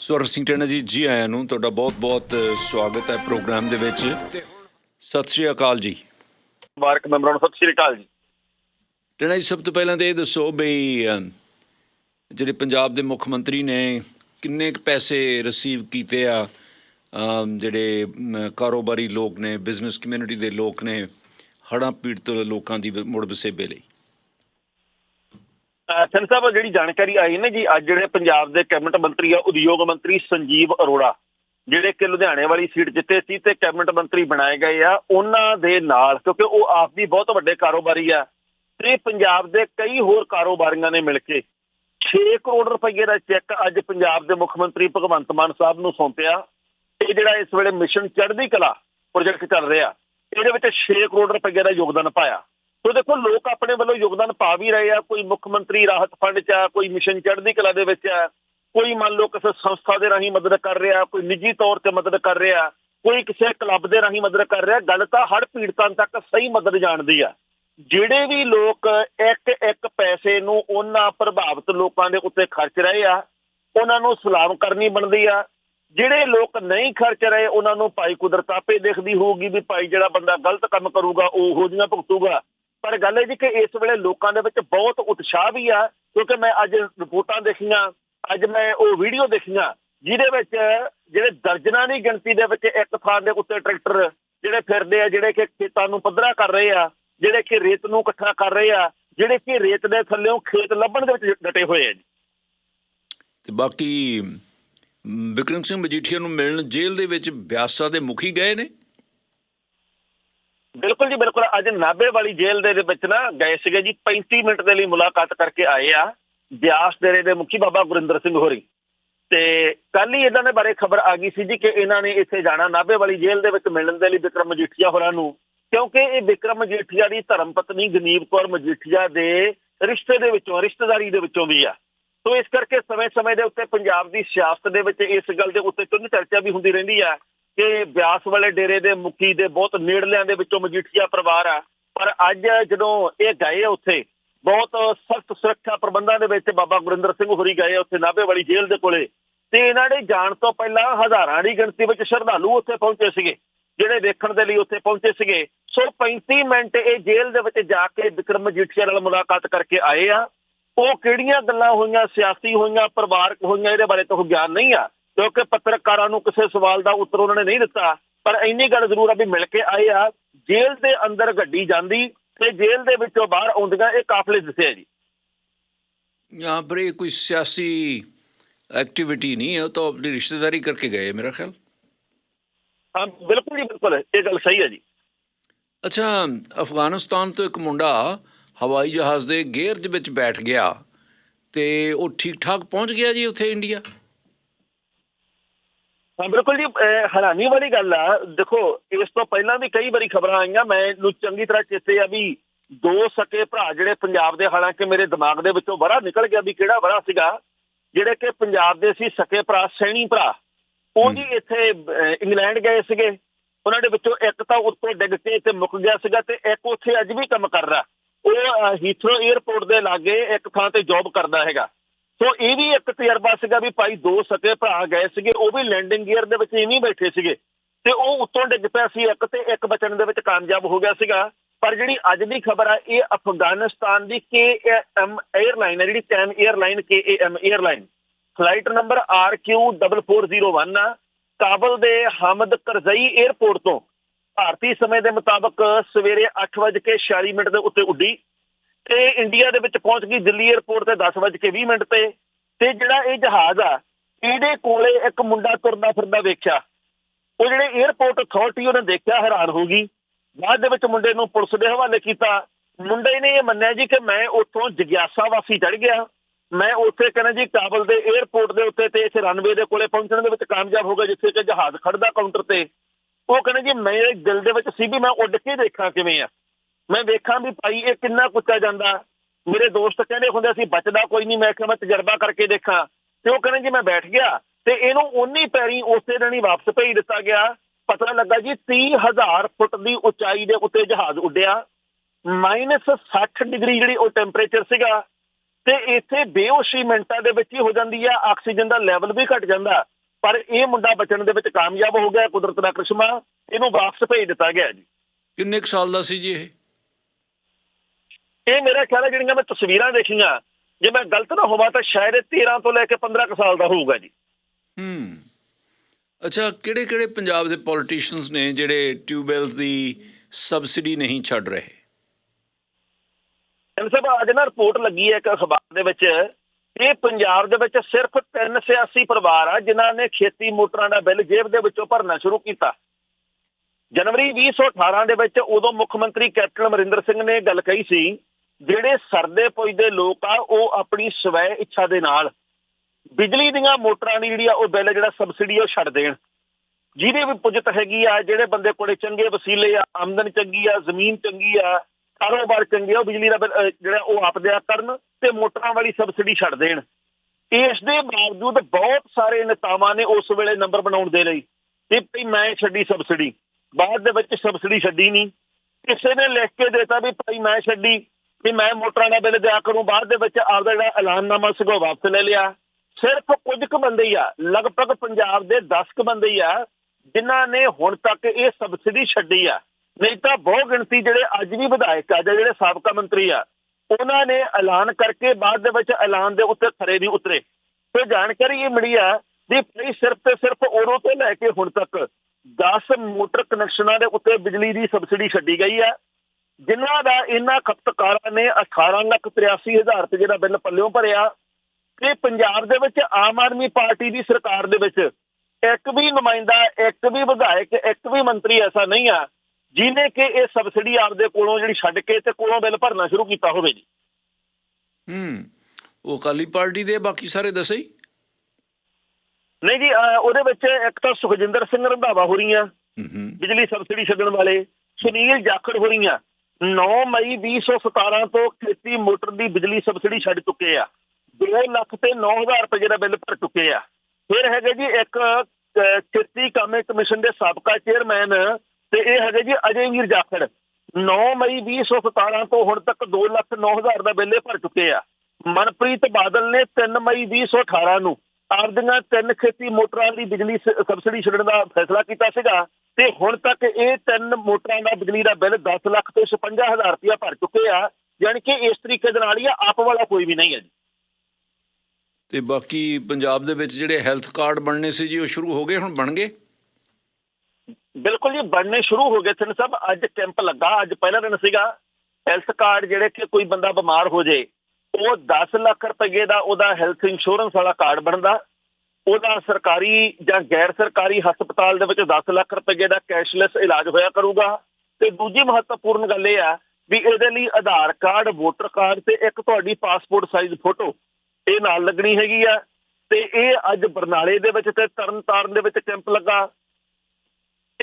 ਸਵਰ ਸਿੰਘ ਟੈਣਾ ਜੀ ਜੀ ਆਇਆਂ ਨੂੰ ਤੁਹਾਡਾ ਬਹੁਤ-ਬਹੁਤ ਸਵਾਗਤ ਹੈ ਪ੍ਰੋਗਰਾਮ ਦੇ ਵਿੱਚ। ਸਤਿ ਸ਼੍ਰੀ ਅਕਾਲ ਜੀ। ਮੁਬਾਰਕ ਮੈਂਬਰਾਂ ਨੂੰ ਸਤਿ ਸ਼੍ਰੀ ਅਕਾਲ ਜੀ। ਟੈਣਾ ਜੀ ਸਭ ਤੋਂ ਪਹਿਲਾਂ ਤਾਂ ਇਹ ਦੱਸੋ ਬਈ ਜਿਹੜੇ ਪੰਜਾਬ ਦੇ ਮੁੱਖ ਮੰਤਰੀ ਨੇ ਕਿੰਨੇ ਕੁ ਪੈਸੇ ਰਿਸੀਵ ਕੀਤੇ ਆ? ਜਿਹੜੇ ਕਾਰੋਬਾਰੀ ਲੋਕ ਨੇ ਬਿਜ਼ਨਸ ਕਮਿਊਨਿਟੀ ਦੇ ਲੋਕ ਨੇ ਹੜ੍ਹਾਂ ਪੀੜਤ ਲੋਕਾਂ ਦੀ ਮੁੜ ਵਸੇਬੇ ਲਈ। ਸਨ ਸਾਹਿਬ ਜਿਹੜੀ ਜਾਣਕਾਰੀ ਆਈ ਨੇ ਜੀ, ਅੱਜ ਜਿਹੜੇ ਪੰਜਾਬ ਦੇ ਕੈਬਨਿਟ ਮੰਤਰੀ ਆ, ਉਦਯੋਗ ਮੰਤਰੀ ਸੰਜੀਵ ਅਰੋੜਾ, ਜਿਹੜੇ ਕਿ ਲੁਧਿਆਣੇ ਵਾਲੀ ਸੀਟ ਜਿੱਤੇ ਸੀ ਤੇ ਕੈਬਨਿਟ ਮੰਤਰੀ ਬਣਾਏ ਗਏ ਆ, ਉਹਨਾਂ ਦੇ ਨਾਲ, ਕਿਉਂਕਿ ਉਹ ਆਪ ਵੀ ਬਹੁਤ ਵੱਡੇ ਕਾਰੋਬਾਰੀ ਆ, ਤੇ ਪੰਜਾਬ ਦੇ ਕਈ ਹੋਰ ਕਾਰੋਬਾਰੀਆਂ ਨੇ ਮਿਲ ਕੇ 6 ਕਰੋੜ ਰੁਪਏ ਦਾ ਚੈੱਕ ਅੱਜ ਪੰਜਾਬ ਦੇ ਮੁੱਖ ਮੰਤਰੀ ਭਗਵੰਤ ਮਾਨ ਸਾਹਿਬ ਨੂੰ ਸੌਂਪਿਆ। ਇਹ ਜਿਹੜਾ ਇਸ ਵੇਲੇ ਮਿਸ਼ਨ ਚੜ੍ਹਦੀ ਕਲਾ ਪ੍ਰੋਜੈਕਟ ਚੱਲ ਰਿਹਾ, ਇਹਦੇ ਵਿੱਚ 6 ਕਰੋੜ ਰੁਪਏ ਦਾ ਯੋਗਦਾਨ ਪਾਇਆ। ਸੋ ਦੇਖੋ, ਲੋਕ ਆਪਣੇ ਵੱਲੋਂ ਯੋਗਦਾਨ ਪਾ ਵੀ ਰਹੇ ਆ। ਕੋਈ ਮੁੱਖ ਮੰਤਰੀ ਰਾਹਤ ਫੰਡ 'ਚ ਆ, ਕੋਈ ਮਿਸ਼ਨ ਚੜ੍ਹਦੀ ਕਲਾ ਦੇ ਵਿੱਚ ਆ, ਕੋਈ ਮੰਨ ਲਓ ਕਿਸੇ ਸੰਸਥਾ ਦੇ ਰਾਹੀਂ ਮਦਦ ਕਰ ਰਿਹਾ, ਕੋਈ ਨਿੱਜੀ ਤੌਰ ਤੇ ਮਦਦ ਕਰ ਰਿਹਾ, ਕੋਈ ਕਿਸੇ ਕਲੱਬ ਦੇ ਰਾਹੀਂ ਮਦਦ ਕਰ ਰਿਹਾ, ਗੱਲ ਤਾਂ ਹਰ ਪੀੜਤਾਂ ਤੱਕ ਸਹੀ ਮਦਦ ਜਾਣਦੀ ਆ। ਜਿਹੜੇ ਵੀ ਲੋਕ ਇੱਕ ਇੱਕ ਪੈਸੇ ਨੂੰ ਉਹਨਾਂ ਪ੍ਰਭਾਵਿਤ ਲੋਕਾਂ ਦੇ ਉੱਤੇ ਖਰਚ ਰਹੇ ਆ, ਉਹਨਾਂ ਨੂੰ ਸਲਾਮ ਕਰਨੀ ਬਣਦੀ ਆ। ਜਿਹੜੇ ਲੋਕ ਨਹੀਂ ਖਰਚ ਰਹੇ, ਉਹਨਾਂ ਨੂੰ ਭਾਈ ਕੁਦਰਤ ਆਪੇ ਦੇਖਦੀ ਹੋਊਗੀ ਵੀ ਭਾਈ ਜਿਹੜਾ ਬੰਦਾ ਗਲਤ ਕੰਮ ਕਰੂਗਾ, ਉਹ ਹੋ ਜੀਆਂ ਭੁਗਤੂਗਾ। ਪਰ ਗੱਲ ਇਹ ਜੀ ਕਿ ਇਸ ਵੇਲੇ ਲੋਕਾਂ ਦੇ ਵਿੱਚ ਬਹੁਤ ਉਤਸ਼ਾਹ ਵੀ ਆ ਕਿਉਂਕਿ ਮੈਂ ਅੱਜ ਰਿਪੋਰਟਾਂ ਦੇਖੀਆਂ ਅੱਜ ਮੈਂ ਉਹ ਵੀਡੀਓ ਦੇਖੀਆਂ ਜਿਹਦੇ ਵਿੱਚ ਜਿਹੜੇ ਦਰਜਨਾਂ ਦੀ ਗਿਣਤੀ ਦੇ ਵਿੱਚ ਇੱਕ ਥਾਂ ਦੇ ਉੱਤੇ ਟਰੈਕਟਰ ਜਿਹੜੇ ਫਿਰਦੇ ਆ ਜਿਹੜੇ ਕਿ ਖੇਤਾਂ ਨੂੰ ਪੱਧਰਾ ਕਰ ਰਹੇ ਆ ਜਿਹੜੇ ਕਿ ਰੇਤ ਨੂੰ ਇਕੱਠਾ ਕਰ ਰਹੇ ਆ ਜਿਹੜੇ ਕਿ ਰੇਤ ਦੇ ਥੱਲੇੋਂ ਖੇਤ ਲੱਭਣ ਦੇ ਵਿੱਚ ਡਟੇ ਹੋਏ ਆ ਜੀ। ਤੇ ਬਾਕੀ ਅਮ, ਵਿਕਰਮ ਸਿੰਘ ਮਜੀਠੀਆ ਨੂੰ ਮਿਲਣ ਜੇਲ੍ਹ ਦੇ ਵਿੱਚ ਬਿਆਸਾ ਦੇ ਮੁਖੀ ਗਏ ਨੇ? ਬਿਲਕੁਲ ਜੀ, ਬਿਲਕੁਲ। ਅੱਜ ਨਾਭੇ ਵਾਲੀ ਜੇਲ੍ਹ ਦੇ ਵਿੱਚ ਨਾ ਗਏ ਸੀਗੇ ਜੀ 35 ਮਿੰਟ ਦੇ ਲਈ ਮੁਲਾਕਾਤ ਕਰਕੇ ਆਏ ਆ ਬਿਆਸ ਡੇਰੇ ਦੇ ਮੁਖੀ ਬਾਬਾ ਗੁਰਿੰਦਰ ਸਿੰਘ ਹੋਰੀ। ਤੇ ਕੱਲ ਹੀ ਇਹਨਾਂ ਦੇ ਬਾਰੇ ਖਬਰ ਆ ਗਈ ਸੀ ਜੀ ਕਿ ਇਹਨਾਂ ਨੇ ਇੱਥੇ ਜਾਣਾ ਨਾਭੇ ਵਾਲੀ ਜੇਲ੍ਹ ਦੇ ਵਿੱਚ ਮਿਲਣ ਦੇ ਲਈ ਵਿਕਰਮ ਮਜੀਠੀਆ ਹੋਰਾਂ ਨੂੰ। ਕਿਉਂਕਿ ਇਹ ਵਿਕਰਮ ਮਜੀਠੀਆ ਦੀ ਧਰਮ ਪਤਨੀ ਗਨੀਬ ਕੌਰ ਮਜੀਠੀਆ ਦੇ ਰਿਸ਼ਤੇ ਦੇ ਵਿੱਚੋਂ, ਰਿਸ਼ਤੇਦਾਰੀ ਦੇ ਵਿੱਚੋਂ ਵੀ ਆ। ਸੋ ਇਸ ਕਰਕੇ ਸਮੇਂ-ਸਮੇਂ ਦੇ ਉੱਤੇ ਪੰਜਾਬ ਦੀ ਸਿਆਸਤ ਦੇ ਵਿੱਚ ਇਸ ਗੱਲ ਦੇ ਉੱਤੇ ਚੁੰਨ ਚਰਚਾ ਵੀ ਹੁੰਦੀ ਰਹਿੰਦੀ ਆ ਕਿ ਬਿਆਸ ਵਾਲੇ ਡੇਰੇ ਦੇ ਮੁਖੀ ਦੇ ਬਹੁਤ ਨੇੜਲਿਆਂ ਦੇ ਵਿੱਚੋਂ ਮਜੀਠੀਆ ਪਰਿਵਾਰ ਆ। ਪਰ ਅੱਜ ਜਦੋਂ ਇਹ ਗਏ ਆ ਉੱਥੇ, ਬਹੁਤ ਸਖਤ ਸੁਰੱਖਿਆ ਪ੍ਰਬੰਧਾਂ ਦੇ ਵਿੱਚ ਬਾਬਾ ਗੁਰਿੰਦਰ ਸਿੰਘ ਹੋਰੀ ਗਏ ਆ ਉੱਥੇ ਨਾਭੇ ਵਾਲੀ ਜੇਲ੍ਹ ਦੇ ਕੋਲੇ। ਤੇ ਇਹਨਾਂ ਦੇ ਜਾਣ ਤੋਂ ਪਹਿਲਾਂ ਹਜ਼ਾਰਾਂ ਦੀ ਗਿਣਤੀ ਵਿੱਚ ਸ਼ਰਧਾਲੂ ਉੱਥੇ ਪਹੁੰਚੇ ਸੀਗੇ, ਜਿਹੜੇ ਵੇਖਣ ਦੇ ਲਈ ਉੱਥੇ ਪਹੁੰਚੇ ਸੀਗੇ। ਸੋ 35 ਮਿੰਟ ਇਹ ਜੇਲ੍ਹ ਦੇ ਵਿੱਚ ਜਾ ਕੇ ਵਿਕਰਮ ਮਜੀਠੀਆ ਨਾਲ ਮੁਲਾਕਾਤ ਕਰਕੇ ਆਏ ਆ। ਉਹ ਕਿਹੜੀਆਂ ਗੱਲਾਂ ਹੋਈਆਂ, ਸਿਆਸੀ ਹੋਈਆਂ, ਪਰਿਵਾਰਕ ਹੋਈਆਂ, ਇਹਦੇ ਬਾਰੇ ਤਾਂ ਗਿਆਨ ਨਹੀਂ ਆ। ਕਿਉਂਕਿ ਪੱਤਰਕਾਰਾਂ ਨੂੰ ਕਿਸੇ ਸਵਾਲ ਦਾ ਉੱਤਰ ਉਹਨਾਂ ਨੇ ਨਹੀਂ ਦਿੱਤਾ। ਪਰ ਇੰਨੀ ਗੱਲ ਜ਼ਰੂਰ ਆ ਮਿਲ ਕੇ ਆਏ ਆ ਜੇਲ੍ਹ ਦੇ ਅੰਦਰ ਗੱਡੀ ਜਾਂਦੀ ਤੇ ਜੇਲ੍ਹ ਦੇ ਵਿੱਚੋਂ ਬਾਹਰ ਆਉਂਦੀਆਂ ਇਹ ਕਾਫਲੇ ਦਿਸੇ ਜੀ। ਯਹਾਂ ਪਰ ਇਹ ਕੋਈ ਸਿਆਸੀ ਐਕਟੀਵਿਟੀ ਨਹੀਂ ਹੈ ਤਾਂ ਆਪਣੀ ਰਿਸ਼ਤੇਦਾਰੀ ਕਰਕੇ ਗਏ ਮੇਰਾ ਖਿਆਲ। ਹਾਂ ਬਿਲਕੁਲ ਜੀ ਬਿਲਕੁਲ ਇਹ ਗੱਲ ਸਹੀ ਹੈ ਜੀ। ਅੱਛਾ ਅਫਗਾਨਿਸਤਾਨ ਤੋਂ ਇੱਕ ਮੁੰਡਾ ਹਵਾਈ ਜਹਾਜ਼ ਦੇ ਗੇਅਰ ਦੇ ਵਿੱਚ ਬੈਠ ਗਿਆ ਤੇ ਉਹ ਠੀਕ ਠਾਕ ਪਹੁੰਚ ਗਿਆ ਜੀ ਉੱਥੇ ਇੰਡੀਆ? ਹਾਂ ਬਿਲਕੁਲ ਜੀ ਹੈਰਾਨੀ ਵਾਲੀ ਗੱਲ ਆ। ਦੇਖੋ ਇਸ ਤੋਂ ਪਹਿਲਾਂ ਵੀ ਕਈ ਵਾਰੀ ਖਬਰਾਂ ਆਈਆਂ ਮੈਨੂੰ ਚੰਗੀ ਤਰ੍ਹਾਂ ਚੇਤੇ ਆ ਵੀ ਦੋ ਸਕੇ ਭਰਾ ਜਿਹੜੇ ਪੰਜਾਬ ਦੇ ਹਾਲਾਂਕਿ ਮੇਰੇ ਦਿਮਾਗ ਦੇ ਵਿੱਚੋਂ ਵਰਾ ਨਿਕਲ ਗਿਆ ਵੀ ਕਿਹੜਾ ਵਰਾ ਸੀਗਾ ਜਿਹੜੇ ਕਿ ਪੰਜਾਬ ਦੇ ਸੀ ਸਕੇ ਭਰਾ ਸੈਣੀ ਭਰਾ। ਉਹ ਜੀ ਇੱਥੇ ਇੰਗਲੈਂਡ ਗਏ ਸੀਗੇ। ਉਹਨਾਂ ਦੇ ਵਿੱਚੋਂ ਇੱਕ ਤਾਂ ਉੱਤੋਂ ਡਿੱਗ ਕੇ ਤੇ ਮੁੱਕ ਗਿਆ ਸੀਗਾ ਤੇ ਇੱਕ ਉੱਥੇ ਅੱਜ ਵੀ ਕੰਮ ਕਰ ਰਿਹਾ। ਉਹ ਹੀਥਰੋ 에ਅਰਪੋਰਟ ਦੇ ਲਾਗੇ ਇੱਕ ਥਾਂ ਤੇ ਜੌਬ ਕਰਦਾ ਹੈਗਾ। ਸੋ ਇਹ ਵੀ ਇੱਕ ਤਜਰਬਾ ਸੀਗਾ ਵੀ ਭਾਈ ਦੋ ਸਕੇ ਭਰਾ ਗਏ ਸੀਗੇ, ਉਹ ਵੀ ਲੈਂਡਿੰਗ ਗੀਅਰ ਦੇ ਵਿੱਚ ਇਵੇਂ ਬੈਠੇ ਸੀਗੇ। ਤੇ ਉਹ ਉੱਤੋਂ ਡਿੱਗ ਪਿਆ ਸੀ ਇੱਕ ਤੇ ਇੱਕ ਬਚਣ ਦੇ ਵਿੱਚ ਕਾਮਯਾਬ ਹੋ ਗਿਆ ਸੀਗਾ। ਪਰ ਜਿਹੜੀ ਅੱਜ ਦੀ ਖਬਰ ਆ, ਇਹ ਅਫਗਾਨਿਸਤਾਨ ਦੀ KAM 에ਅਰਲਾਈਨ ਹੈ ਜਿਹੜੀ ten airline K A KAM airline flight number RQ4401 ਆ, ਕਾਬਲ ਦੇ ਹਮਦ ਕਰਜ਼ਈ 에ਅਰਪੋਰਟ ਤੋਂ। ਭਾਰਤੀ ਸਮੇਂ ਦੇ ਮੁਤਾਬਕ ਸਵੇਰੇ 8:46 ਮਿੰਟ ਦੇ ਉੱਤੇ ਉੱਡੀ। ਤੇ ਇੰਡੀਆ ਦੇ ਵਿੱਚ ਪਹੁੰਚ ਗਈ ਦਿੱਲੀ ਏਅਰਪੋਰਟ ਤੇ 10:20 ਮਿੰਟ ਤੇ। ਤੇ ਜਿਹੜਾ ਇਹ ਜਹਾਜ਼ ਆ, ਇਹਦੇ ਕੋਲੇ ਇੱਕ ਮੁੰਡਾ ਤੁਰਦਾ ਫਿਰਦਾ ਵੇਖਿਆ। ਉਹ ਜਿਹੜੇ ਏਅਰਪੋਰਟ ਅਥਾਰਟੀ ਉਹਨੇ ਦੇਖਿਆ ਹੈਰਾਨ ਹੋ ਗਈ। ਬਾਅਦ ਦੇ ਵਿੱਚ ਮੁੰਡੇ ਨੂੰ ਪੁਲਿਸ ਦੇ ਹਵਾਲੇ ਕੀਤਾ। ਮੁੰਡੇ ਨੇ ਇਹ ਮੰਨਿਆ ਜੀ ਕਿ ਮੈਂ ਉੱਥੋਂ ਜਗਿਆਸਾ ਵਾਸੀ ਚੜ ਗਿਆ। ਮੈਂ ਉੱਥੇ ਕਹਿੰਦਾ ਜੀ ਕਾਬਲ ਦੇ 에ਅਰਪੋਰਟ ਦੇ ਉੱਤੇ ਤੇ ਇੱਥੇ ਰਨਵੇ ਦੇ ਕੋਲੇ ਪਹੁੰਚਣ ਦੇ ਵਿੱਚ ਕਾਮਯਾਬ ਹੋ ਗਿਆ, ਜਿੱਥੇ ਕਿ ਜਹਾਜ਼ ਖੜਦਾ ਕਾਊਂਟਰ ਤੇ। ਉਹ ਕਹਿੰਦਾ ਜੀ ਮੇਰੇ ਦਿਲ ਦੇ ਵਿੱਚ ਸੀ ਵੀ ਮੈਂ ਉੱਡ ਕੇ ਦੇਖਾਂ ਕਿਵੇਂ ਆ। ਮੈਂ ਵੇਖਾਂ ਵੀ ਭਾਈ ਇਹ ਕਿੰਨਾ ਕੁੱਚਾ ਜਾਂਦਾ। ਮੇਰੇ ਦੋਸਤ ਕਹਿੰਦੇ ਹੁੰਦੇ ਸੀ ਬਚਦਾ ਕੋਈ ਨਹੀਂ, ਮੈਂ ਕਿਹਾ ਮੈਂ ਤਜਰਬਾ ਕਰਕੇ ਦੇਖਾਂ। ਤੇ ਉਹ ਕਹਿੰਦੇ ਜੀ ਮੈਂ ਬੈਠ ਗਿਆ, ਤੇ ਇਹਨੂੰ ਉਨੀ ਪੈਰੀ ਉਸੇ ਦਿਨ ਹੀ ਵਾਪਸ ਭੇਜ ਦਿੱਤਾ ਗਿਆ। ਪਤਾ ਲੱਗਾ ਜੀ 30000 ਫੁੱਟ ਦੀ ਉਚਾਈ ਦੇ ਉੱਤੇ ਜਹਾਜ਼ ਉੱਡਿਆ। -60 ਡਿਗਰੀ ਜਿਹੜੀ ਉਹ ਟੈਂਪਰੇਚਰ ਸੀਗਾ। ਤੇ ਇੱਥੇ ਬੇਹੋਸ਼ੀ ਮਿੰਟਾਂ ਦੇ ਵਿੱਚ ਹੀ ਹੋ ਜਾਂਦੀ ਆ, ਆਕਸੀਜਨ ਦਾ ਲੈਵਲ ਵੀ ਘਟ ਜਾਂਦਾ। ਪਰ ਇਹ ਮੁੰਡਾ ਬਚਣ ਦੇ ਵਿੱਚ ਕਾਮਯਾਬ ਹੋ ਗਿਆ, ਕੁਦਰਤ ਦਾ ਕ੍ਰਿਸ਼ਮਾ। ਇਹਨੂੰ ਵਾਪਸ ਭੇਜ ਦਿੱਤਾ ਗਿਆ ਜੀ। ਕਿੰਨੇ ਕੁ ਸਾਲ ਦਾ ਸੀ ਜੀ ਇਹ? ਇਹ ਮੇਰਾ ਖਿਆਲ ਹੈ ਜਿਹੜੀਆਂ ਮੈਂ ਤਸਵੀਰਾਂ ਦੇਖੀਆਂ ਜੇ ਮੈਂ ਗਲਤ ਨਾ ਹੋਵਾਂ ਤਾਂ ਸ਼ਾਇਦ ਇਹ 13 ਤੋਂ ਲੈ ਕੇ 15 ਕੁ ਸਾਲ ਦਾ ਹੋਊਗਾ ਜੀ। ਹੂੰ। ਅੱਛਾ ਕਿਹੜੇ ਕਿਹੜੇ ਪੰਜਾਬ ਦੇ ਪੋਲੀਟੀਸ਼ੀਅਨਸ ਨੇ ਜਿਹੜੇ ਟਿਊਬਵੈਲਸ ਦੀ ਸਬਸਿਡੀ ਨਹੀਂ ਛੱਡ ਰਹੇ? ਸਾਹਿਬ ਅੱਜ ਨਾ ਰਿਪੋਰਟ ਲੱਗੀ ਹੈ ਇੱਕ ਅਖਬਾਰ ਦੇ ਵਿੱਚ ਇਹ ਪੰਜਾਬ ਦੇ ਵਿੱਚ ਸਿਰਫ ਤਿੰਨ ਸਿਆਸੀ ਪਰਿਵਾਰ ਆ ਜਿਨ੍ਹਾਂ ਨੇ ਖੇਤੀ ਮੋਟਰਾਂ ਦਾ ਬਿੱਲ ਜੇਬ ਦੇ ਵਿੱਚੋਂ ਭਰਨਾ ਸ਼ੁਰੂ ਕੀਤਾ। ਜਨਵਰੀ 2018 ਦੇ ਵਿੱਚ ਉਦੋਂ ਮੁੱਖ ਮੰਤਰੀ ਕੈਪਟਨ ਅਮਰਿੰਦਰ ਸਿੰਘ ਨੇ ਗੱਲ ਕਹੀ ਸੀ ਜਿਹੜੇ ਸਰਦੇ ਪੁੱਜਦੇ ਲੋਕ ਆ, ਉਹ ਆਪਣੀ ਸਵੈ ਇੱਛਾ ਦੇ ਨਾਲ ਬਿਜਲੀ ਦੀਆਂ ਮੋਟਰਾਂ ਦੀ ਜਿਹੜੀ ਆ, ਉਹ ਬਿੱਲ ਜਿਹੜਾ ਸਬਸਿਡੀ ਉਹ ਛੱਡ ਦੇਣ। ਜਿਹਦੇ ਵੀ ਪੁੱਜਤ ਹੈਗੀ ਆ, ਜਿਹੜੇ ਬੰਦੇ ਕੋਲੇ ਚੰਗੇ ਵਸੀਲੇ ਆ, ਆਮਦਨ ਚੰਗੀ ਆ, ਜ਼ਮੀਨ ਚੰਗੀ ਆ, ਕਾਰੋਬਾਰ ਚੰਗੇ ਆ, ਉਹ ਬਿਜਲੀ ਦਾ ਬਿੱਲ ਜਿਹੜਾ ਉਹ ਆਪ ਦਿਆ ਕਰਨ ਤੇ ਮੋਟਰਾਂ ਵਾਲੀ ਸਬਸਿਡੀ ਛੱਡ ਦੇਣ। ਇਸ ਦੇ ਬਾਵਜੂਦ ਬਹੁਤ ਸਾਰੇ ਨੇਤਾਵਾਂ ਨੇ ਉਸ ਵੇਲੇ ਨੰਬਰ ਬਣਾਉਣ ਦੇ ਲਈ ਕਿ ਭਈ ਮੈਂ ਛੱਡੀ ਸਬਸਿਡੀ। ਬਾਅਦ ਦੇ ਵਿੱਚ ਸਬਸਿਡੀ ਛੱਡੀ ਨਹੀਂ ਕਿਸੇ ਨੇ ਲਿਖ ਕੇ ਦਿੱਤਾ ਵੀ ਭਾਈ ਮੈਂ ਛੱਡੀ। ਵੀ ਮੈਂ ਮੋਟਰਾਂ ਦਾ ਬਿੱਲ ਦਿਆ ਕਰੂੰ, ਬਾਅਦ ਦੇ ਵਿੱਚ ਆਪਦਾ ਜਿਹੜਾ ਐਲਾਨਨਾਮਾ ਸੀਗਾ ਉਹ ਵਾਪਸ ਲੈ ਲਿਆ। ਸਿਰਫ ਕੁਝ ਕੁ ਬੰਦੇ ਹੀ ਆ, ਲਗਭਗ ਪੰਜਾਬ ਦੇ 10 ਕੁ ਬੰਦੇ ਹੀ ਆ, ਜਿਨ੍ਹਾਂ ਨੇ ਹੁਣ ਤੱਕ ਇਹ ਸਬਸਿਡੀ ਛੱਡੀ ਆ। ਨਹੀਂ ਤਾਂ ਬਹੁ ਗਿਣਤੀ ਜਿਹੜੇ ਅੱਜ ਵੀ ਵਿਧਾਇਕ ਆ, ਜਾਂ ਜਿਹੜੇ ਸਾਬਕਾ ਮੰਤਰੀ ਆ, ਉਹਨਾਂ ਨੇ ਐਲਾਨ ਕਰਕੇ ਬਾਅਦ ਦੇ ਵਿੱਚ ਐਲਾਨ ਦੇ ਉੱਤੇ ਖਰੇ ਨਹੀਂ ਉਤਰੇ। ਤੇ ਜਾਣਕਾਰੀ ਇਹ ਮਿਲੀ ਆ ਵੀ ਭਾਈ ਸਿਰਫ ਤੇ ਸਿਰਫ ਉਦੋਂ ਤੋਂ ਲੈ ਕੇ ਹੁਣ ਤੱਕ 10 ਮੋਟਰ ਕਨੈਕਸ਼ਨਾਂ ਦੇ ਉੱਤੇ ਬਿਜਲੀ ਦੀ ਸਬਸਿਡੀ ਛੱਡੀ ਗਈ ਆ। ਜਿਨ੍ਹਾਂ ਦਾ ਇਹਨਾਂ ਖਪਤਕਾਰਾਂ ਨੇ 18 ਲੱਖ 83 ਹਜ਼ਾਰ ਰੁਪਏ ਦਾ ਬਿੱਲ ਪੱਲਿਓਂ ਭਰਿਆ ਤੇ ਪੰਜਾਬ ਦੇ ਵਿੱਚ ਆਮ ਆਦਮੀ ਪਾਰਟੀ ਦੀ ਸਰਕਾਰ ਦੇ ਵਿੱਚ ਇੱਕ ਵੀ ਨੁਮਾਇੰਦਾ ਇੱਕ ਵੀ ਵਿਧਾਇਕ ਇੱਕ ਵੀ ਮੰਤਰੀ ਐਸਾ ਨਹੀਂ ਆ ਜਿਨੇ ਕਿ ਇਹ ਸਬਸਿਡੀ ਆਪਦੇ ਕੋਲੋਂ ਜਿਹੜੀ ਛੱਡ ਕੇ ਤੇ ਕੋਲੋਂ ਬਿੱਲ ਭਰਨਾ ਸ਼ੁਰੂ ਕੀਤਾ ਹੋਵੇ ਜੀ। ਹੂੰ ਉਹ ਅਕਾਲੀ ਪਾਰਟੀ ਦੇ ਬਾਕੀ ਸਾਰੇ ਦੱਸੇ ਹੀ। ਨਹੀਂ ਜੀ ਉਹਦੇ ਵਿੱਚ ਇੱਕ ਤਾਂ ਸੁਖਜਿੰਦਰ ਸਿੰਘ ਰੰਧਾਵਾ ਹੋ ਰਹੀਆਂ ਹੂੰ ਹੂੰ। ਬਿਜਲੀ ਸਬਸਿਡੀ ਛੱਡਣ ਵਾਲੇ ਸੁਨੀਲ ਜਾਖੜ ਹੋ ਰਹੀਆਂ 9 ਮਈ 2017 ਤੋਂ ਖੇਤੀ ਮੋਟਰ ਦੀ ਬਿਜਲੀ ਸਬਸਿਡੀ ਛੱਡ ਚੁੱਕੇ ਆ। 2 ਲੱਖ ਤੇ 9000 ਰੁਪਏ ਦਾ ਬਿੱਲ ਭਰ ਚੁੱਕੇ ਆ। ਫਿਰ ਹੈਗੇ ਜੀ ਇੱਕ ਖੇਤੀ ਕਾਮੇ ਕਮਿਸ਼ਨ ਦੇ ਸਾਬਕਾ ਚੇਅਰਮੈਨ ਤੇ ਇਹ ਹੈਗੇ ਜੀ ਅਜੇ ਵੀਰ ਜਾਖੜ। 9 ਮਈ 2017 ਤੋਂ ਹੁਣ ਤੱਕ 2 ਲੱਖ 9000 ਦਾ ਬਿੱਲ ਇਹ ਭਰ ਚੁੱਕੇ ਆ। ਮਨਪ੍ਰੀਤ ਬਾਦਲ ਨੇ 3 ਮਈ 2018 ਨੂੰ ਆਪਦੀਆਂ ਤਿੰਨ ਖੇਤੀ ਮੋਟਰਾਂ ਦੀ ਬਿਜਲੀ ਸ- ਸਬਸਿਡੀ ਛੱਡਣ ਦਾ ਫੈਸਲਾ ਕੀਤਾ ਸੀਗਾ। ਤੇ ਹੁਣ ਤੱਕ ਇਹ ਤਿੰਨ ਮੋਟਰਾਂ ਦਾ ਬਿਜਲੀ ਦਾ ਬਿੱਲ 10 ਲੱਖ ਤੇ 55000 ਰੁਪਇਆ ਭਰ ਚੁੱਕੇ ਆ ਯਾਨੀ ਕਿ ਇਸ ਤਰੀਕੇ ਦੇ ਨਾਲ ਹੀ ਆ, ਆਪ ਵਾਲਾ ਕੋਈ ਵੀ ਨਹੀਂ ਹੈ ਜੀ। ਤੇ ਬਾਕੀ ਪੰਜਾਬ ਦੇ ਵਿੱਚ ਜਿਹੜੇ ਹੈਲਥ ਕਾਰਡ ਬਣਨੇ ਸੀ ਜੀ ਉਹ ਸ਼ੁਰੂ ਹੋ ਗਏ ਹੁਣ ਬਣ ਗਏ? ਬਿਲਕੁਲ ਜੀ ਬਣਨੇ ਸ਼ੁਰੂ ਹੋ ਗਏ ਸਨ ਸਭ। ਅੱਜ ਕੈਂਪ ਲੱਗਾ ਅੱਜ ਪਹਿਲਾ ਦਿਨ ਸੀਗਾ। ਹੈਲਥ ਕਾਰਡ ਜਿਹੜੇ ਕਿ ਕੋਈ ਬੰਦਾ ਬਿਮਾਰ ਹੋ ਜੇ ਉਹ 10 ਲੱਖ ਰੁਪਏ ਦਾ ਉਹਦਾ ਹੈਲਥ ਇੰਸ਼ੋਰੈਂਸ ਵਾਲਾ ਕਾਰਡ ਬਣਦਾ। ਉਹਦਾ ਸਰਕਾਰੀ ਜਾਂ ਗੈਰ ਸਰਕਾਰੀ ਹਸਪਤਾਲ ਦੇ ਵਿੱਚ 10 ਲੱਖ ਰੁਪਏ ਦਾ ਕੈਸ਼ਲੈਸ ਇਲਾਜ ਹੋਇਆ ਕਰੂਗਾ। ਤੇ ਦੂਜੀ ਮਹੱਤਵਪੂਰਨ ਗੱਲ ਇਹ ਆ ਵੀ ਇਹਦੇ ਲਈ ਆਧਾਰ ਕਾਰਡ, ਵੋਟਰ ਕਾਰਡ ਤੇ ਇੱਕ ਤੁਹਾਡੀ ਪਾਸਪੋਰਟ ਸਾਈਜ਼ ਫੋਟੋ ਇਹ ਨਾਲ ਲੱਗਣੀ ਹੈਗੀ ਆ। ਤੇ ਇਹ ਅੱਜ ਬਰਨਾਲੇ ਦੇ ਵਿੱਚ ਤੇ ਤਰਨਤਾਰਨ ਦੇ ਵਿੱਚ ਕੈਂਪ ਲੱਗਾ।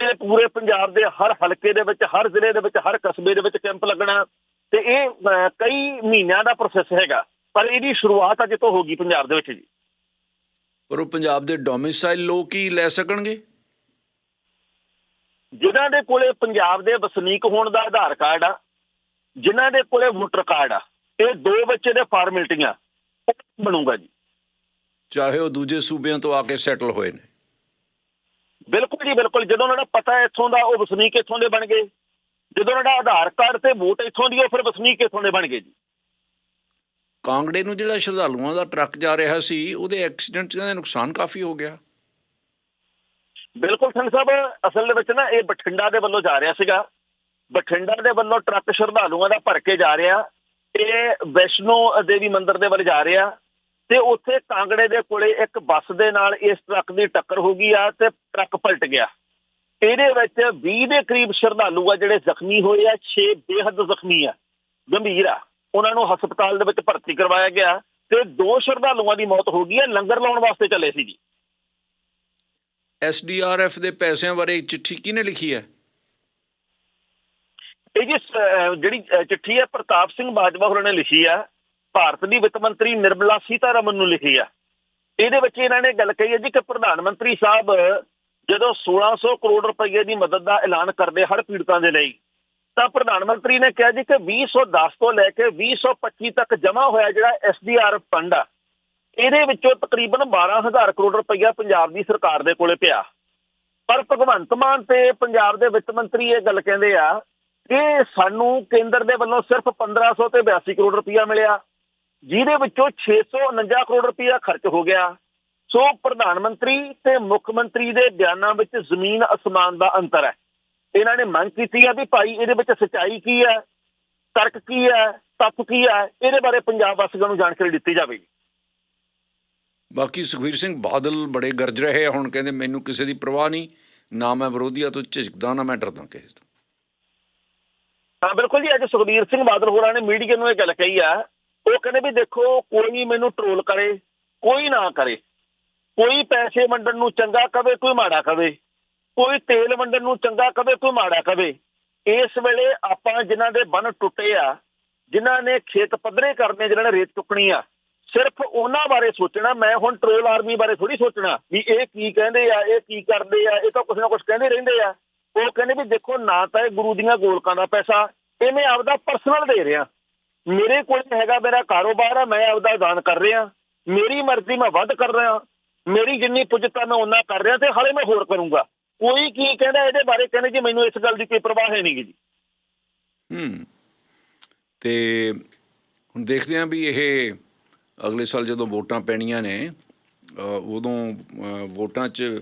ਇਹ ਪੂਰੇ ਪੰਜਾਬ ਦੇ ਹਰ ਹਲਕੇ ਦੇ ਵਿੱਚ, ਹਰ ਜ਼ਿਲ੍ਹੇ ਦੇ ਵਿੱਚ, ਹਰ ਕਸਬੇ ਦੇ ਵਿੱਚ ਕੈਂਪ ਲੱਗਣਾ। ਤੇ ਇਹ ਕਈ ਮਹੀਨਿਆਂ ਦਾ ਪ੍ਰੋਸੈਸ ਹੈਗਾ। ਪਰ ਇਹਦੀ ਸ਼ੁਰੂਆਤ ਅੱਜ ਤੋਂ ਹੋਗੀ ਪੰਜਾਬ ਦੇ ਵਿੱਚ ਜੀ। ਪਰ ਉਹ ਪੰਜਾਬ ਦੇ ਡੋਮਿਸਾਈਲ ਲੋਕ ਹੀ ਲੈ ਸਕਣਗੇ? ਜਿਨ੍ਹਾਂ ਦੇ ਕੋਲੇ ਪੰਜਾਬ ਦੇ ਵਸਨੀਕ ਹੋਣ ਦਾ ਆਧਾਰ ਕਾਰਡ ਆ ਜਿਨ੍ਹਾਂ ਦੇ ਕੋਲੇ ਵੋਟਰ ਕਾਰਡ ਆ ਇਹ ਦੋ ਬੱਚੇ ਦੇ ਫਾਰਮੈਲਿਟੀਆਂ ਬਣੂਗਾ ਜੀ। ਚਾਹੇ ਉਹ ਦੂਜੇ ਸੂਬਿਆਂ ਤੋਂ ਆ ਕੇ ਸੈਟਲ ਹੋਏ ਨੇ। ਬਿਲਕੁਲ ਜੀ ਬਿਲਕੁਲ। ਜਦੋਂ ਉਹਨਾਂ ਦਾ ਪਤਾ ਇੱਥੋਂ ਦਾ ਉਹ ਵਸਨੀਕ ਇੱਥੋਂ ਦੇ ਬਣ ਗਏ। ਜਦੋਂ ਉਹਨਾਂ ਦਾ ਆਧਾਰ ਕਾਰਡ ਤੇ ਵੋਟ ਇੱਥੋਂ ਦੀ ਉਹ ਫਿਰ ਵਸਨੀਕ ਇੱਥੋਂ ਦੇ ਬਣ ਗਏ ਜੀ। ਕਾਂਗੜੇ ਨੂੰ ਜਿਹੜਾ ਸ਼ਰਧਾਲੂਆਂ ਦਾ ਟਰੱਕ ਜਾ ਰਿਹਾ ਸੀ, ਉਹਦੇ ਐਕਸੀਡੈਂਟ 'ਚ ਨੁਕਸਾਨ ਕਾਫੀ ਹੋ ਗਿਆ। ਬਿਲਕੁਲ ਸਿੰਘ ਸਾਹਿਬ, ਅਸਲ ਦੇ ਵਿੱਚ ਨਾ ਇਹ ਬਠਿੰਡਾ ਦੇ ਵੱਲੋਂ ਜਾ ਰਿਹਾ ਸੀਗਾ। ਬਠਿੰਡਾ ਦੇ ਵੱਲੋਂ ਟਰੱਕ ਸ਼ਰਧਾਲੂਆਂ ਦਾ ਭਰ ਕੇ ਜਾ ਰਿਹਾ। ਇਹ ਵੈਸ਼ਨੋ ਦੇਵੀ ਮੰਦਿਰ ਦੇ ਵੱਲ ਜਾ ਰਿਹਾ। ਤੇ ਉੱਥੇ ਕਾਂਗੜੇ ਦੇ ਕੋਲੇ ਇੱਕ ਬੱਸ ਦੇ ਨਾਲ ਇਸ ਟਰੱਕ ਦੀ ਟੱਕਰ ਹੋ ਗਈ ਆ ਤੇ ਟਰੱਕ ਪਲਟ ਗਿਆ। ਇਹਦੇ ਵਿੱਚ 20 ਦੇ ਕਰੀਬ ਸ਼ਰਧਾਲੂ ਆ ਜਿਹੜੇ ਜ਼ਖਮੀ ਹੋਏ ਆ 6 ਬੇਹੱਦ ਜ਼ਖਮੀ ਆ। ਗੰਭੀਰ ਆ। ਉਹਨਾਂ ਨੂੰ ਹਸਪਤਾਲ ਦੇ ਵਿੱਚ ਭਰਤੀ ਕਰਵਾਇਆ ਗਿਆ ਤੇ ਦੋ ਸ਼ਰਧਾਲੂਆਂ ਦੀ ਮੌਤ ਹੋ ਗਈ ਹੈ ਲੰਗਰ ਲਾਉਣ ਵਾਸਤੇ ਚੱਲੇ ਸੀ ਜੀ। ਐਸਡੀਆਰਐਫ ਦੇ ਪੈਸਿਆਂ ਬਾਰੇ ਚਿੱਠੀ ਕਿਹਨੇ ਲਿਖੀ ਹੈ? ਇਹ ਜੀ ਜਿਹੜੀ ਚਿੱਠੀ ਹੈ ਪ੍ਰਤਾਪ ਸਿੰਘ ਬਾਜਵਾ ਹੋਰਾਂ ਨੇ ਲਿਖੀ ਆ। ਭਾਰਤ ਦੀ ਵਿੱਤ ਮੰਤਰੀ ਨਿਰਮਲਾ ਸੀਤਾਰਮਨ ਨੂੰ ਲਿਖੀ ਆ। ਇਹਦੇ ਵਿੱਚ ਇਹਨਾਂ ਨੇ ਗੱਲ ਕਹੀ ਹੈ ਜੀ ਕਿ ਪ੍ਰਧਾਨ ਮੰਤਰੀ ਸਾਹਿਬ ਜਦੋਂ 1600 ਕਰੋੜ ਰੁਪਏ ਦੀ ਮਦਦ ਦਾ ਐਲਾਨ ਕਰਦੇ ਹੜ੍ਹ ਪੀੜਤਾਂ ਦੇ ਲਈ ਤਾਂ ਪ੍ਰਧਾਨ ਮੰਤਰੀ ਨੇ ਕਿਹਾ ਜੀ ਕਿ 2010 ਤੋਂ ਲੈ ਕੇ 2025 ਤੱਕ ਜਮ੍ਹਾਂ ਹੋਇਆ ਜਿਹੜਾ ਐਸਡੀਆਰ ਫੰਡ ਆ, ਇਹਦੇ ਵਿੱਚੋਂ ਤਕਰੀਬਨ 12000 ਕਰੋੜ ਰੁਪਈਆ ਪੰਜਾਬ ਦੀ ਸਰਕਾਰ ਦੇ ਕੋਲੇ ਪਿਆ। ਪਰ ਭਗਵੰਤ ਮਾਨ ਤੇ ਪੰਜਾਬ ਦੇ ਵਿੱਤ ਮੰਤਰੀ ਇਹ ਗੱਲ ਕਹਿੰਦੇ ਆ ਕਿ ਸਾਨੂੰ ਕੇਂਦਰ ਦੇ ਵੱਲੋਂ ਸਿਰਫ 1500 ਤੇ 82 ਕਰੋੜ ਰੁਪਈਆ ਮਿਲਿਆ, ਜਿਹਦੇ ਵਿੱਚੋਂ 649 ਕਰੋੜ ਰੁਪਈਆ ਖਰਚ ਹੋ ਗਿਆ। ਸੋ ਪ੍ਰਧਾਨ ਮੰਤਰੀ ਤੇ ਮੁੱਖ ਮੰਤਰੀ ਦੇ ਬਿਆਨਾਂ ਵਿੱਚ ਜ਼ਮੀਨ ਅਸਮਾਨ ਦਾ ਅੰਤਰ ਹੈ। ਇਹਨਾਂ ਨੇ ਮੰਗ ਕੀਤੀ ਹੈ ਵੀ ਭਾਈ ਇਹਦੇ ਵਿੱਚ ਸਚਾਈ ਕੀ ਹੈ? ਤਰਕ ਕੀ ਹੈ? ਤੱਥ ਕੀ ਹੈ? ਇਹਦੇ ਬਾਰੇ ਪੰਜਾਬ ਵਾਸੀਆਂ ਨੂੰ ਜਾਣਕਾਰੀ ਦਿੱਤੀ ਜਾਵੇਗੀ ਬਾਕੀ ਸੁਖਬੀਰ ਸਿੰਘ ਬਾਦਲ ਬੜੇ ਗਰਜ ਰਹੇ ਆ ਹੁਣ ਕਹਿੰਦੇ ਮੈਨੂੰ ਕਿਸੇ ਦੀ ਪਰਵਾਹ ਨਹੀਂ ਨਾ ਮੈਂ ਵਿਰੋਧੀਆਂ ਤੋਂ ਝਿਜਕਦਾ ਨਾ ਮੈਂ ਡਰਦਾ ਕਿਸੇ ਤੋਂ। ਹਾਂ ਬਿਲਕੁਲ ਜੀ ਅੱਜ ਸੁਖਬੀਰ ਸਿੰਘ ਬਾਦਲ ਹੋਰਾਂ ਨੇ ਮੀਡੀਆ ਨੂੰ ਇਹ ਗੱਲ ਕਹੀ ਆ ਉਹ ਕਹਿੰਦੇ ਵੀ ਦੇਖੋ ਕੋਈ ਮੈਨੂੰ ਟ੍ਰੋਲ ਕਰੇ ਕੋਈ ਨਾ ਕਰੇ ਕੋਈ ਪੈਸੇ ਵੰਡਣ ਨੂੰ ਚੰਗਾ ਕਵੇ ਕੋਈ ਮਾੜਾ ਕਵੇ ਕੋਈ ਤੇਲ ਵੰਡਣ ਨੂੰ ਚੰਗਾ ਕਵੇ, ਕੋਈ ਮਾੜਾ ਕਵੇ। ਇਸ ਵੇਲੇ ਆਪਾਂ ਜਿਨ੍ਹਾਂ ਦੇ ਬੰਨ ਟੁੱਟੇ ਆ, ਜਿਨ੍ਹਾਂ ਨੇ ਖੇਤ ਪੱਧਰੇ ਕਰਨੇ, ਜਿਨ੍ਹਾਂ ਨੇ ਰੇਤ ਚੁੱਕਣੀ ਆ, ਸਿਰਫ ਉਹਨਾਂ ਬਾਰੇ ਸੋਚਣਾ, ਮੈਂ ਹੁਣ ਟ੍ਰੋਲ ਆਰਮੀ ਬਾਰੇ ਥੋੜੀ ਸੋਚਣਾ, ਵੀ ਇਹ ਕੀ ਕਹਿੰਦੇ ਆ, ਇਹ ਕੀ ਕਰਦੇ ਆ, ਇਹ ਤਾਂ ਕੁਛ ਨਾ ਕੁਛ ਕਹਿੰਦੇ ਰਹਿੰਦੇ ਆ। ਉਹ ਕਹਿੰਦੇ ਵੀ ਦੇਖੋ, ਨਾ ਤਾਂ ਇਹ ਗੁਰੂ ਦੀਆਂ ਗੋਲਕਾਂ ਦਾ ਪੈਸਾ, ਇਹ ਮੈਂ ਆਪਦਾ ਪਰਸਨਲ ਦੇ ਰਿਹਾ। ਮੇਰੇ ਕੋਲ ਹੈਗਾ ਮੇਰਾ ਕਾਰੋਬਾਰ ਆ, ਮੈਂ ਆਪਦਾ ਦਾਨ ਕਰ ਰਿਹਾ। ਮੇਰੀ ਮਰਜ਼ੀ ਮੈਂ ਵੱਧ ਕਰ ਰਿਹਾ। ਮੇਰੀ ਜਿੰਨੀ ਪੁੱਜਤਾ ਮੈਂ ਉਹਨਾਂ ਕਰ ਰਿਹਾ ਤੇ ਹਾਲੇ ਮੈਂ ਹੋਰ ਕਰੂੰਗਾ। ਕੋਈ ਕੀ ਕਹਿੰਦਾ ਇਹਦੇ ਬਾਰੇ ਕਹਿੰਦੇ ਜੀ ਮੈਨੂੰ ਇਸ ਗੱਲ ਦੀ ਕੋਈ ਪਰਵਾਹ ਹੈ ਨਹੀਂ ਜੀ। ਹੂੰ। ਤੇ ਹੁਣ ਦੇਖਦੇ ਹਾਂ ਵੀ ਇਹ ਅਗਲੇ ਸਾਲ ਜਦੋਂ ਵੋਟਾਂ ਪੈਣੀਆਂ ਨੇ ਉਦੋਂ ਵੋਟਾਂ 'ਚ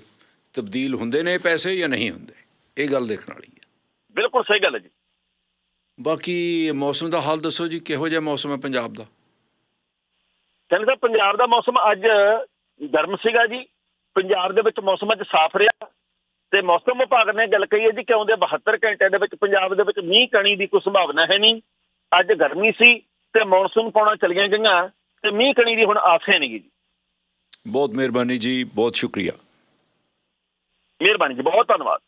ਤਬਦੀਲ ਹੁੰਦੇ ਨੇ ਪੈਸੇ ਜਾਂ ਨਹੀਂ ਹੁੰਦੇ? ਇਹ ਗੱਲ ਦੇਖਣ ਵਾਲੀ ਹੈ। ਬਿਲਕੁਲ ਸਹੀ ਗੱਲ ਹੈ ਜੀ। ਬਾਕੀ ਮੌਸਮ ਦਾ ਹਾਲ ਦੱਸੋ ਜੀ ਕਿਹੋ ਜਿਹਾ ਮੌਸਮ ਹੈ ਪੰਜਾਬ ਦਾ? ਕਹਿੰਦੇ ਤਾਂ ਪੰਜਾਬ ਦਾ ਮੌਸਮ ਅੱਜ ਗਰਮ ਸੀਗਾ ਜੀ। ਪੰਜਾਬ ਦੇ ਵਿੱਚ ਮੌਸਮ ਅੱਜ ਸਾਫ਼ ਰਿਹਾ। ਤੇ ਮੌਸਮ ਵਿਭਾਗ ਨੇ ਗੱਲ ਕਹੀ ਹੈ ਜੀ ਕਿ ਆਉਂਦੇ 72 ਘੰਟਿਆਂ ਦੇ ਵਿੱਚ ਪੰਜਾਬ ਦੇ ਵਿੱਚ ਮੀਂਹ ਕਣੀ ਦੀ ਕੋਈ ਸੰਭਾਵਨਾ ਹੈ ਨਹੀਂ। ਅੱਜ ਗਰਮੀ ਸੀ ਤੇ ਮੌਨਸੂਨ ਪਾਉਣਾ ਚਲੀਆਂ ਗਈਆਂ ਤੇ ਮੀਂਹ ਕਣੀ ਦੀ ਹੁਣ ਆਸ ਹੈ ਨਹੀਂ ਜੀ। ਬਹੁਤ ਮਿਹਰਬਾਨੀ ਜੀ ਬਹੁਤ ਸ਼ੁਕਰੀਆ। ਮਿਹਰਬਾਨੀ ਜੀ ਬਹੁਤ ਧੰਨਵਾਦ।